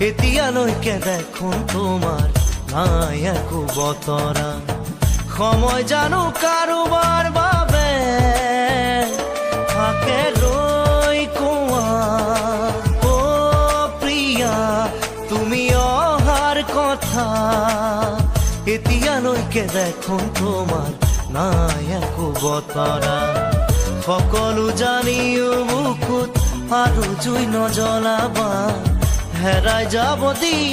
লৈকে দেখোন তোমাৰ নাই একো বতৰা সময় জানো কাৰোবাৰ বাবে থাকে ৰৈ কোৱা অ প্ৰিয়া তুমি অহাৰ কথা। এতিয়ালৈকে দেখোন তোমাৰ নাই একো বতৰা সকলো জানিও বুকুত আৰু জুই নজ্বলাবা হেৰাই যাব দিয়া।